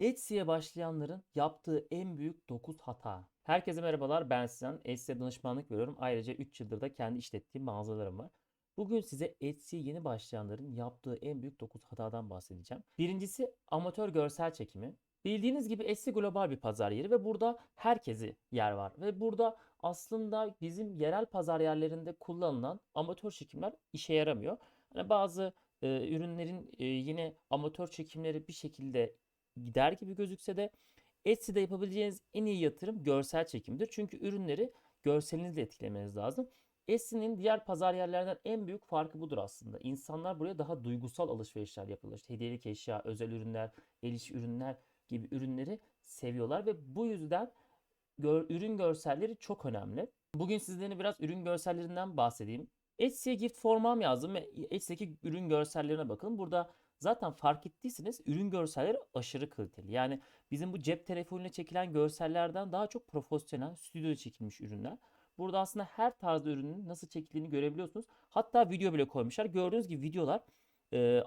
Etsy'ye başlayanların yaptığı en büyük 9 hata. Herkese merhabalar ben Sinan. Etsy'ye danışmanlık veriyorum. Ayrıca 3 yıldır da kendi işlettiğim mağazalarım var. Bugün size Etsy'ye yeni başlayanların yaptığı en büyük 9 hatadan bahsedeceğim. Birincisi amatör görsel çekimi. Bildiğiniz gibi Etsy global bir pazar yeri ve burada herkesi yer var. Ve burada aslında bizim yerel pazar yerlerinde kullanılan amatör çekimler işe yaramıyor. Hani bazı e, ürünlerin e, yine amatör çekimleri bir şekilde gider gibi gözükse de Etsy'de yapabileceğiniz en iyi yatırım görsel çekimdir. Çünkü ürünleri görselinizle etkilemeniz lazım. Etsy'nin diğer pazar yerlerden en büyük farkı budur aslında. İnsanlar buraya daha duygusal alışverişler yapıyorlar. İşte hediyelik eşya, özel ürünler, el işi ürünler gibi ürünleri seviyorlar ve bu yüzden gör- ürün görselleri çok önemli. Bugün sizlere biraz ürün görsellerinden bahsedeyim. Etsy'ye gift formam yazdım ve Etsy'deki ürün görsellerine bakın. Burada zaten fark ettiyseniz ürün görselleri aşırı kaliteli. Yani bizim bu cep telefonuyla çekilen görsellerden daha çok profesyonel, stüdyoda çekilmiş ürünler. Burada aslında her tarzda ürünün nasıl çekildiğini görebiliyorsunuz. Hatta video bile koymuşlar. Gördüğünüz gibi videolar e,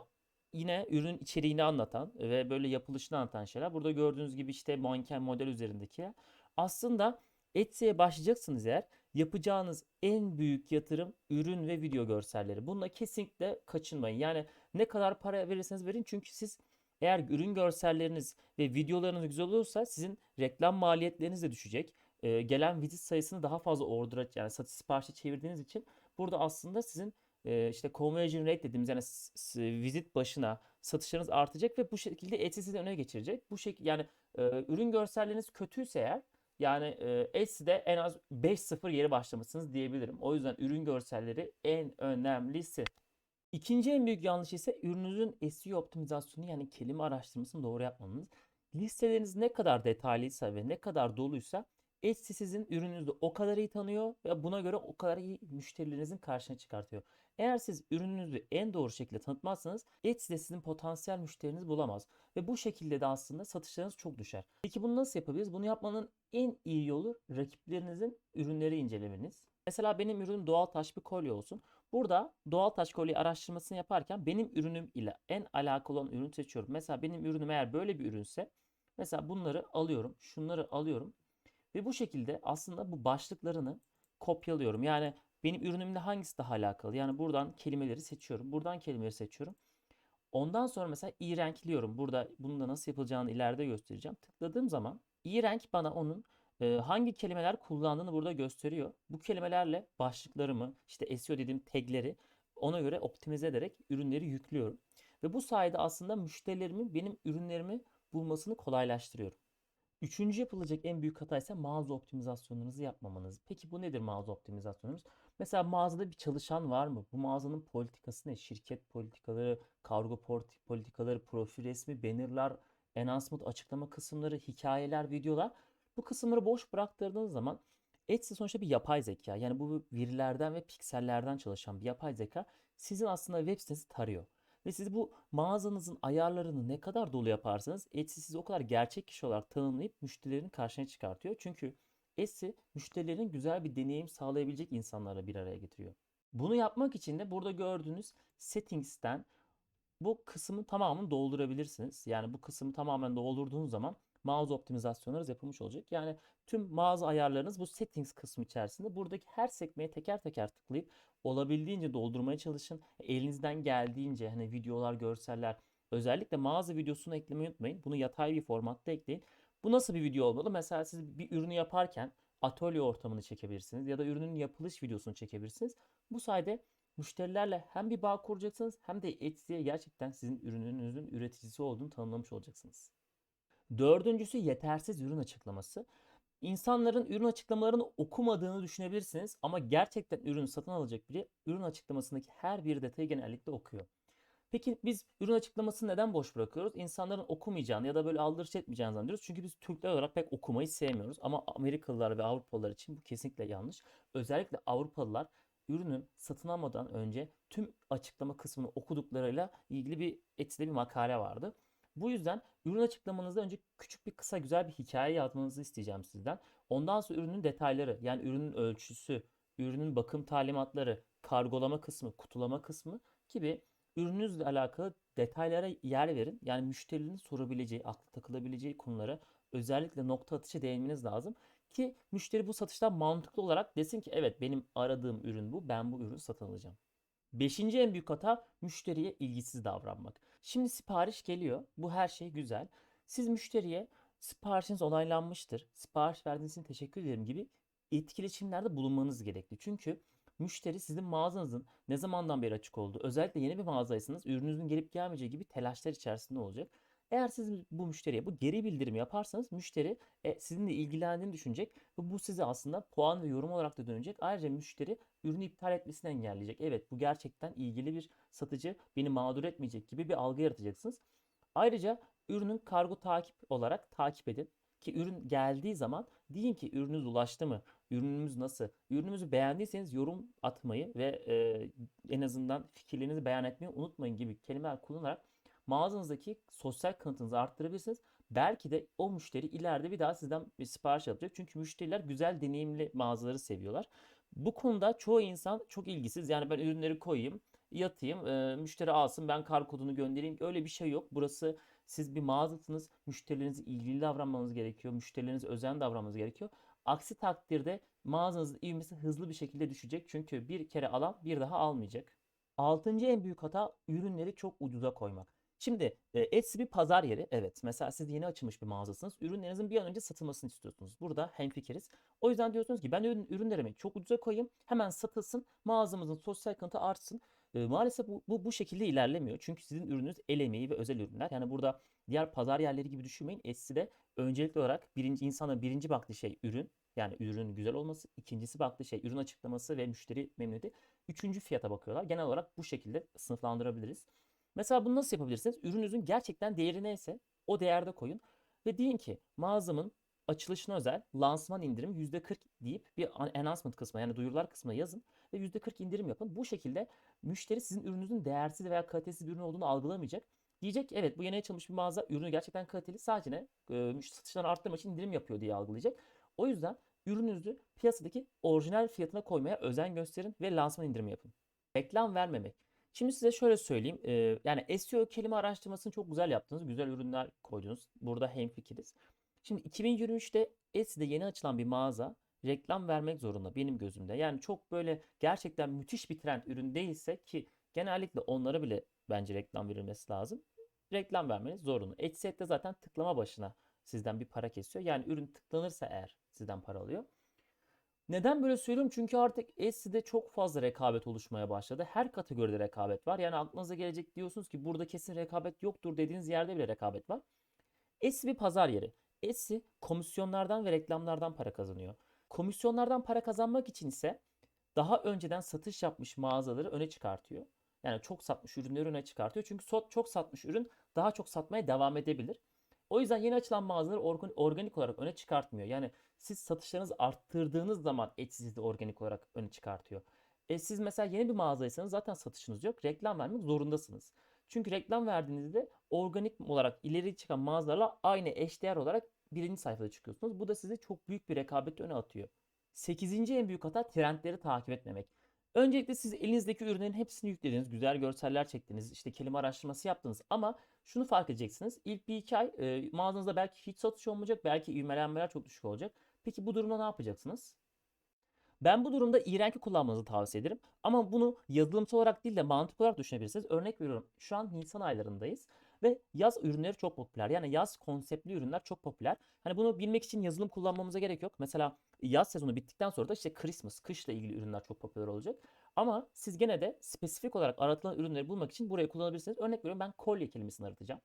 yine ürün içeriğini anlatan ve böyle yapılışını anlatan şeyler. Burada gördüğünüz gibi işte manken model üzerindeki. Aslında Etsy'ye başlayacaksınız eğer yapacağınız en büyük yatırım ürün ve video görselleri. Bununla kesinlikle kaçınmayın. Yani ne kadar para verirseniz verin çünkü siz eğer ürün görselleriniz ve videolarınız güzel olursa sizin reklam maliyetleriniz de düşecek. Ee, gelen vizit sayısını daha fazla order yani satış siparişi çevirdiğiniz için burada aslında sizin e, işte conversion rate dediğimiz yani vizit başına satışlarınız artacak ve bu şekilde Etsy sizi öne geçirecek. Bu şekilde yani e, ürün görselleriniz kötüyse eğer yani e, Etsy'de en az 5-0 yeri başlamışsınız diyebilirim. O yüzden ürün görselleri en önemlisi. İkinci en büyük yanlış ise ürününüzün SEO optimizasyonu yani kelime araştırmasını doğru yapmanız. Listeleriniz ne kadar detaylıysa ve ne kadar doluysa Etsy sizin ürününüzü o kadar iyi tanıyor ve buna göre o kadar iyi müşterilerinizin karşına çıkartıyor. Eğer siz ürününüzü en doğru şekilde tanıtmazsanız Etsy de sizin potansiyel müşterinizi bulamaz. Ve bu şekilde de aslında satışlarınız çok düşer. Peki bunu nasıl yapabiliriz? Bunu yapmanın en iyi yolu rakiplerinizin ürünleri incelemeniz. Mesela benim ürünüm doğal taş bir kolye olsun. Burada doğal taş kolye araştırmasını yaparken benim ürünüm ile en alakalı olan ürün seçiyorum. Mesela benim ürünüm eğer böyle bir ürünse mesela bunları alıyorum, şunları alıyorum ve bu şekilde aslında bu başlıklarını kopyalıyorum. Yani benim ürünümle hangisi daha alakalı? Yani buradan kelimeleri seçiyorum. Buradan kelimeleri seçiyorum. Ondan sonra mesela i-renkliyorum. Burada bunun da nasıl yapılacağını ileride göstereceğim. Tıkladığım zaman i-renk bana onun e, hangi kelimeler kullandığını burada gösteriyor. Bu kelimelerle başlıklarımı, işte SEO dediğim tagleri ona göre optimize ederek ürünleri yüklüyorum. Ve bu sayede aslında müşterilerimin benim ürünlerimi bulmasını kolaylaştırıyorum. Üçüncü yapılacak en büyük hata ise mağaza optimizasyonlarınızı yapmamanız. Peki bu nedir mağaza optimizasyonunuz? Mesela mağazada bir çalışan var mı? Bu mağazanın politikası ne? Şirket politikaları, kargo politikaları, profil resmi, bannerlar, announcement açıklama kısımları, hikayeler, videolar. Bu kısımları boş bıraktırdığınız zaman Etsy sonuçta bir yapay zeka. Yani bu verilerden ve piksellerden çalışan bir yapay zeka sizin aslında web sitenizi tarıyor. Ve siz bu mağazanızın ayarlarını ne kadar dolu yaparsanız Etsy sizi o kadar gerçek kişi olarak tanımlayıp müşterilerin karşına çıkartıyor. Çünkü Etsy müşterilerin güzel bir deneyim sağlayabilecek insanlarla bir araya getiriyor. Bunu yapmak için de burada gördüğünüz settings'ten bu kısmın tamamını doldurabilirsiniz. Yani bu kısmı tamamen doldurduğunuz zaman mağaza optimizasyonlarınız yapılmış olacak. Yani tüm mağaza ayarlarınız bu settings kısmı içerisinde. Buradaki her sekmeye teker teker tıklayıp olabildiğince doldurmaya çalışın. Elinizden geldiğince hani videolar, görseller özellikle mağaza videosunu eklemeyi unutmayın. Bunu yatay bir formatta ekleyin. Bu nasıl bir video olmalı? Mesela siz bir ürünü yaparken atölye ortamını çekebilirsiniz ya da ürünün yapılış videosunu çekebilirsiniz. Bu sayede müşterilerle hem bir bağ kuracaksınız hem de Etsy'ye gerçekten sizin ürününüzün üreticisi olduğunu tanımlamış olacaksınız. Dördüncüsü yetersiz ürün açıklaması. İnsanların ürün açıklamalarını okumadığını düşünebilirsiniz ama gerçekten ürün satın alacak biri ürün açıklamasındaki her bir detayı genellikle okuyor. Peki biz ürün açıklamasını neden boş bırakıyoruz? İnsanların okumayacağını ya da böyle aldırış etmeyeceğini zannediyoruz. Çünkü biz Türkler olarak pek okumayı sevmiyoruz. Ama Amerikalılar ve Avrupalılar için bu kesinlikle yanlış. Özellikle Avrupalılar ürünün satın almadan önce tüm açıklama kısmını okuduklarıyla ilgili bir Etsy'de bir makale vardı. Bu yüzden ürün açıklamanızda önce küçük bir kısa güzel bir hikaye yazmanızı isteyeceğim sizden. Ondan sonra ürünün detayları yani ürünün ölçüsü, ürünün bakım talimatları, kargolama kısmı, kutulama kısmı gibi ürününüzle alakalı detaylara yer verin. Yani müşterinin sorabileceği, aklı takılabileceği konulara özellikle nokta atışı değinmeniz lazım. Ki müşteri bu satıştan mantıklı olarak desin ki evet benim aradığım ürün bu, ben bu ürünü satın alacağım. Beşinci en büyük hata müşteriye ilgisiz davranmak. Şimdi sipariş geliyor. Bu her şey güzel. Siz müşteriye siparişiniz onaylanmıştır. Sipariş verdiğiniz için teşekkür ederim gibi etkileşimlerde bulunmanız gerekli. Çünkü müşteri sizin mağazanızın ne zamandan beri açık olduğu, özellikle yeni bir mağazaysanız ürününüzün gelip gelmeyeceği gibi telaşlar içerisinde olacak. Eğer siz bu müşteriye bu geri bildirimi yaparsanız müşteri e, sizinle ilgilendiğini düşünecek ve bu size aslında puan ve yorum olarak da dönecek. Ayrıca müşteri ürünü iptal etmesini engelleyecek. Evet bu gerçekten ilgili bir satıcı beni mağdur etmeyecek gibi bir algı yaratacaksınız. Ayrıca ürünün kargo takip olarak takip edin. Ki ürün geldiği zaman deyin ki ürününüz ulaştı mı? Ürünümüz nasıl? Ürünümüzü beğendiyseniz yorum atmayı ve e, en azından fikirlerinizi beyan etmeyi unutmayın gibi kelimeler kullanarak mağazanızdaki sosyal kanıtınızı arttırabilirsiniz. Belki de o müşteri ileride bir daha sizden bir sipariş alacak. Çünkü müşteriler güzel deneyimli mağazaları seviyorlar. Bu konuda çoğu insan çok ilgisiz. Yani ben ürünleri koyayım, yatayım, e, müşteri alsın, ben kar kodunu göndereyim. Öyle bir şey yok. Burası siz bir mağazasınız. Müşterilerinize ilgili davranmanız gerekiyor. Müşterilerinize özen davranmanız gerekiyor. Aksi takdirde mağazanızın ivmesi hızlı bir şekilde düşecek. Çünkü bir kere alan bir daha almayacak. Altıncı en büyük hata ürünleri çok ucuza koymak. Şimdi Etsy bir pazar yeri. Evet. Mesela siz yeni açılmış bir mağazasınız. Ürünlerinizin bir an önce satılmasını istiyorsunuz. Burada hemfikiriz. O yüzden diyorsunuz ki ben ürün, ürünlerimi çok ucuza koyayım. Hemen satılsın. Mağazamızın sosyal kanıtı artsın. E, maalesef bu, bu, bu şekilde ilerlemiyor. Çünkü sizin ürününüz el emeği ve özel ürünler. Yani burada diğer pazar yerleri gibi düşünmeyin. Etsy'de öncelikli olarak birinci insana birinci baktığı şey ürün. Yani ürünün güzel olması. ikincisi baktığı şey ürün açıklaması ve müşteri memnuniyeti. Üçüncü fiyata bakıyorlar. Genel olarak bu şekilde sınıflandırabiliriz. Mesela bunu nasıl yapabilirsiniz? Ürününüzün gerçekten değeri neyse o değerde koyun. Ve deyin ki mağazamın açılışına özel lansman indirim %40 deyip bir announcement kısmına yani duyurular kısmına yazın ve %40 indirim yapın. Bu şekilde müşteri sizin ürününüzün değersiz veya kalitesiz bir ürün olduğunu algılamayacak. Diyecek evet bu yeni açılmış bir mağaza ürünü gerçekten kaliteli sadece e, satışlarını arttırmak için indirim yapıyor diye algılayacak. O yüzden ürününüzü piyasadaki orijinal fiyatına koymaya özen gösterin ve lansman indirimi yapın. Reklam vermemek. Şimdi size şöyle söyleyeyim. e, yani SEO kelime araştırmasını çok güzel yaptınız. Güzel ürünler koydunuz. Burada hemfikiriz. Şimdi 2023'te Etsy'de yeni açılan bir mağaza reklam vermek zorunda benim gözümde. Yani çok böyle gerçekten müthiş bir trend ürün değilse ki genellikle onlara bile bence reklam verilmesi lazım. Reklam vermeniz zorunlu. Etsy'de zaten tıklama başına sizden bir para kesiyor. Yani ürün tıklanırsa eğer sizden para alıyor. Neden böyle söylüyorum? Çünkü artık Etsy'de çok fazla rekabet oluşmaya başladı. Her kategoride rekabet var. Yani aklınıza gelecek diyorsunuz ki burada kesin rekabet yoktur dediğiniz yerde bile rekabet var. Etsy bir pazar yeri. Etsy komisyonlardan ve reklamlardan para kazanıyor. Komisyonlardan para kazanmak için ise daha önceden satış yapmış mağazaları öne çıkartıyor. Yani çok satmış ürünleri öne çıkartıyor. Çünkü çok satmış ürün daha çok satmaya devam edebilir. O yüzden yeni açılan mağazaları organik olarak öne çıkartmıyor. Yani siz satışlarınızı arttırdığınız zaman Etsy sizi organik olarak öne çıkartıyor. E siz mesela yeni bir mağazaysanız zaten satışınız yok. Reklam vermek zorundasınız. Çünkü reklam verdiğinizde organik olarak ileri çıkan mağazalarla aynı eşdeğer olarak birinci sayfada çıkıyorsunuz. Bu da sizi çok büyük bir rekabet öne atıyor. Sekizinci en büyük hata trendleri takip etmemek. Öncelikle siz elinizdeki ürünlerin hepsini yüklediniz, güzel görseller çektiniz, işte kelime araştırması yaptınız ama şunu fark edeceksiniz. İlk bir iki ay e, mağazanızda belki hiç satış olmayacak, belki ivmelenmeler çok düşük olacak. Peki bu durumda ne yapacaksınız? Ben bu durumda iğrenki kullanmanızı tavsiye ederim. Ama bunu yazılımsal olarak değil de mantık olarak düşünebilirsiniz. Örnek veriyorum. Şu an Nisan aylarındayız. Ve yaz ürünleri çok popüler. Yani yaz konseptli ürünler çok popüler. Hani bunu bilmek için yazılım kullanmamıza gerek yok. Mesela yaz sezonu bittikten sonra da işte Christmas, kışla ilgili ürünler çok popüler olacak. Ama siz gene de spesifik olarak aratılan ürünleri bulmak için burayı kullanabilirsiniz. Örnek veriyorum ben kolye kelimesini aratacağım.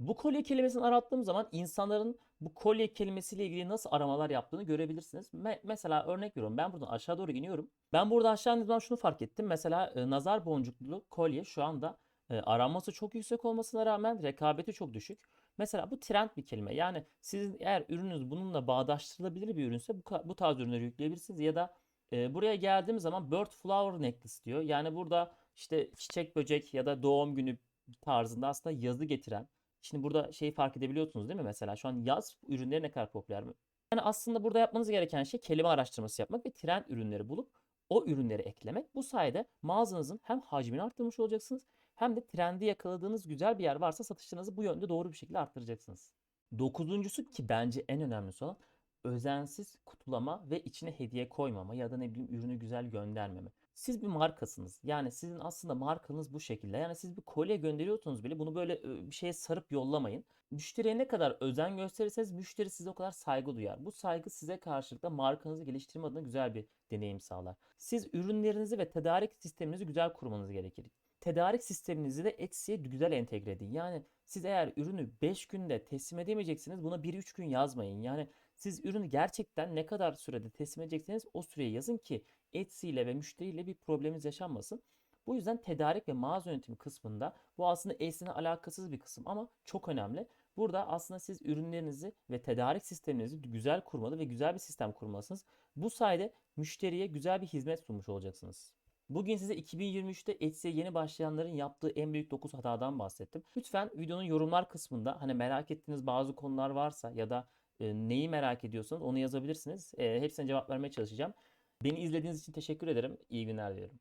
Bu kolye kelimesini arattığım zaman insanların bu kolye kelimesiyle ilgili nasıl aramalar yaptığını görebilirsiniz. Me- mesela örnek veriyorum ben buradan aşağı doğru iniyorum. Ben burada aşağı indiğim zaman şunu fark ettim. Mesela e, nazar boncuklu kolye şu anda e, aranması çok yüksek olmasına rağmen rekabeti çok düşük. Mesela bu trend bir kelime. Yani sizin eğer ürününüz bununla bağdaştırılabilir bir ürünse bu, bu tarz ürünleri yükleyebilirsiniz. Ya da e, buraya geldiğim zaman bird flower necklace diyor. Yani burada işte çiçek böcek ya da doğum günü tarzında aslında yazı getiren. Şimdi burada şeyi fark edebiliyorsunuz değil mi? Mesela şu an yaz ürünleri ne kadar popüler mi? Yani aslında burada yapmanız gereken şey kelime araştırması yapmak ve trend ürünleri bulup o ürünleri eklemek. Bu sayede mağazanızın hem hacmini arttırmış olacaksınız hem de trendi yakaladığınız güzel bir yer varsa satışlarınızı bu yönde doğru bir şekilde arttıracaksınız. Dokuzuncusu ki bence en önemlisi olan özensiz kutulama ve içine hediye koymama ya da ne bileyim ürünü güzel göndermeme. Siz bir markasınız. Yani sizin aslında markanız bu şekilde. Yani siz bir kolye gönderiyorsunuz bile bunu böyle bir şeye sarıp yollamayın. Müşteriye ne kadar özen gösterirseniz müşteri size o kadar saygı duyar. Bu saygı size karşılıkta markanızı geliştirme adına güzel bir deneyim sağlar. Siz ürünlerinizi ve tedarik sisteminizi güzel kurmanız gerekir. Tedarik sisteminizi de Etsy'ye güzel entegre edin. Yani siz eğer ürünü 5 günde teslim edemeyeceksiniz buna 1-3 gün yazmayın. Yani siz ürünü gerçekten ne kadar sürede teslim edecekseniz o süreyi yazın ki Etsy ile ve müşteriyle bir probleminiz yaşanmasın. Bu yüzden tedarik ve mağaza yönetimi kısmında bu aslında Etsy'ne alakasız bir kısım ama çok önemli. Burada aslında siz ürünlerinizi ve tedarik sisteminizi güzel kurmalı ve güzel bir sistem kurmalısınız. Bu sayede müşteriye güzel bir hizmet sunmuş olacaksınız. Bugün size 2023'te Etsy'ye yeni başlayanların yaptığı en büyük 9 hatadan bahsettim. Lütfen videonun yorumlar kısmında hani merak ettiğiniz bazı konular varsa ya da e, neyi merak ediyorsanız onu yazabilirsiniz. E, hepsine cevap vermeye çalışacağım. Beni izlediğiniz için teşekkür ederim. İyi günler diliyorum.